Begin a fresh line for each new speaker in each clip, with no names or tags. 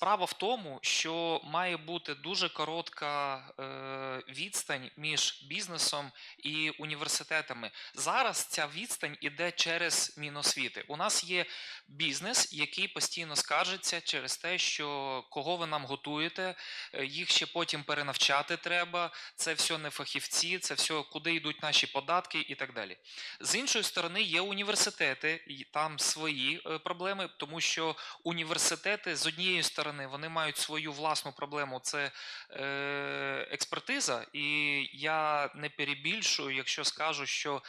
Справа в тому, що має бути дуже коротка е, відстань між бізнесом і університетами. Зараз ця відстань іде через Міносвіти. У нас є бізнес, який постійно скаржиться через те, що кого ви нам готуєте, е, їх ще потім перенавчати треба. Це все не фахівці, це все куди йдуть наші податки і так далі. З іншої сторони, є університети, там свої е, проблеми, тому що університети з однієї сторони вони мають свою власну проблему, це е, експертиза, і я не перебільшую, якщо скажу, що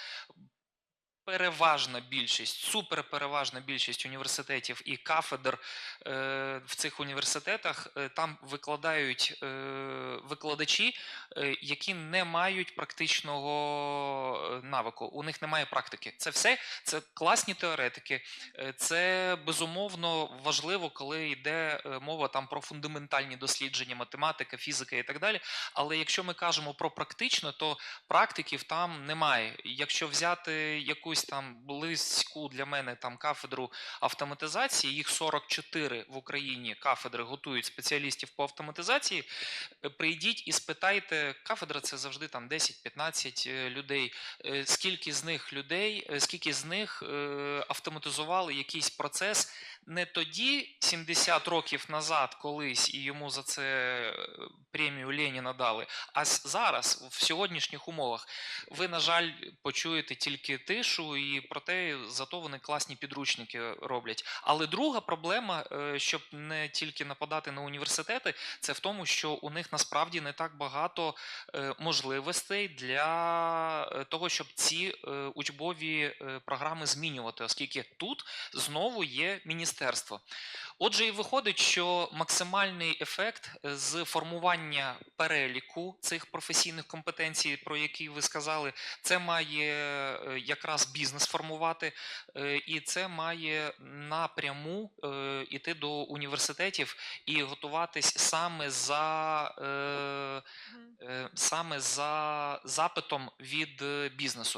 переважна більшість, суперпереважна більшість університетів і кафедр е, в цих університетах е, там викладають е, викладачі, які не мають практичного навику. У них немає практики. Це все це класні теоретики. Це безумовно важливо, коли йде мова там про фундаментальні дослідження, математика, фізика і так далі. Але якщо ми кажемо про практично, то практиків там немає. Якщо взяти якусь там близьку для мене там кафедру автоматизації, їх 44 в Україні кафедри готують спеціалістів по автоматизації. е, Прийдіть і спитайте, кафедра це завжди там 10-15 е, людей. Е, Скільки з них людей, скільки з них автоматизували якийсь процес не тоді, 70 років назад, колись, і йому за це премію Леніна дали, а зараз, в сьогоднішніх умовах, ви, на жаль, почуєте тільки тишу, і проте зато вони класні підручники роблять. Але друга проблема, е, щоб не тільки нападати на університети, це в тому, що у них насправді не так багато е, можливостей для е, того, щоб ці учбові програми змінювати, оскільки тут знову є міністерство. Отже, і виходить, що максимальний ефект е, з формування переліку цих професійних компетенцій, про які ви сказали, це має е, якраз бізнес формувати, е, і це має напряму іти до університетів і готуватись саме за, саме за запитом від бізнесу.